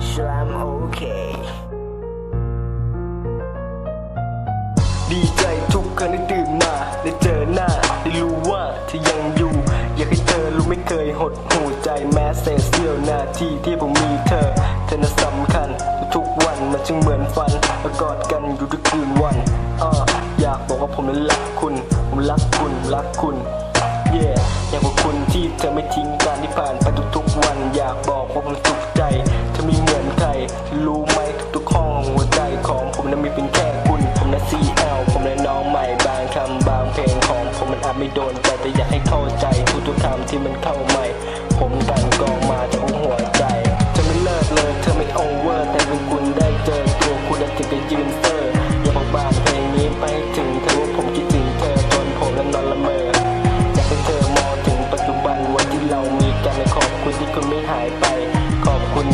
sure I'm okay ดีใจทุกครั้งที่ตื่นมา ได้เจอหน้า ได้รู้ว่าเธอยังอยู่ อยากให้เธอรู้ไม่เคยหดหูใจแม้เศษเสี้ยวนาทีที่ผมมีเธอ เธอน่ะสำคัญ ทุกวันมันจึงเหมือนฝันมากอดกันอยู่ทุกคืนวันอ่อยากบอกว่าผมนั้นรักคุณ ผมรักคุณ รักคุณเย่อยากบอกคุณที่เธอไม่ทิ้งการที่ผ่าน ไม่โดนใจแต่อยากให้เข้าใจทุกๆคำที่มันเข้าใหม่ ผมกันกองมาจากหัวใจเธอไม่เลิกเลยเธอไม่โอเวอร์ แต่เป็นคุณได้เจอตัวคุณถึงจะยืนเซอร์อย่าบอกบางเพลงนี้ไปถึงเธอว่าผมคิดถึงเธอจนผมนั้นนอนละเมออยากให้เธอมองถึงปัจจุบันวันที่เรามีกันและขอบคุณที่คุณไม่หายไป ขอบคุณ